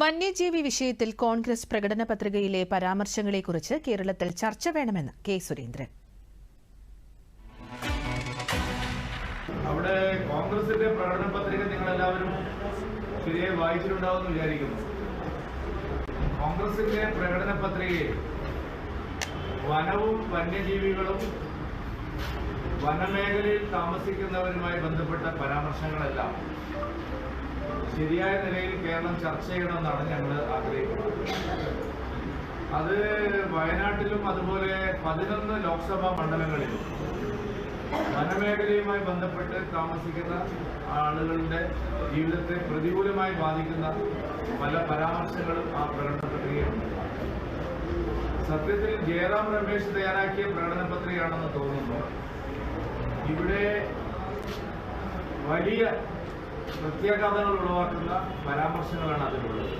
വന്യജീവി വിഷയത്തിൽ കോൺഗ്രസ് പ്രകടന പത്രികയിലെ പരാമർശങ്ങളെക്കുറിച്ച് കേരളത്തിൽ ചർച്ച വേണമെന്ന് കെ സുരേന്ദ്രൻ. അവിടെ കോൺഗ്രസിന്റെ പ്രകടന പത്രിക നിങ്ങൾ എല്ലാവരും ശരിയായി വായിച്ചിട്ടുണ്ടാവുമെന്ന് വിചാരിക്കുന്നു. കോൺഗ്രസിന്റെ പ്രകടന പത്രികയിൽ വനവും വന്യജീവികളും വനമേഖലയിൽ താമസിക്കുന്നവരുമായി ബന്ധപ്പെട്ട പരാമർശങ്ങളെല്ലാം ശരിയായ നിലയിൽ കേരളം ചർച്ച ചെയ്യണമെന്നാണ് ഞങ്ങൾ ആഗ്രഹിക്കുന്നത്. അത് വയനാട്ടിലും അതുപോലെ പതിനൊന്ന് ലോക്സഭാ മണ്ഡലങ്ങളിലും വനമേഖലയുമായി ബന്ധപ്പെട്ട് താമസിക്കുന്ന ആളുകളുടെ ജീവിതത്തെ പ്രതികൂലമായി ബാധിക്കുന്ന പല പരാമർശങ്ങളും ആ പ്രകടന പത്രികയുണ്ട് സത്യത്തിൽ ജയറാം രമേശ് തയ്യാറാക്കിയ പ്രകടന പത്രികയാണെന്ന് തോന്നുന്നു. ഇവിടെ വലിയ പ്രത്യാഘാതങ്ങൾ ഉളവാക്കുന്ന പരാമർശങ്ങളാണ് അതിലുള്ളത്.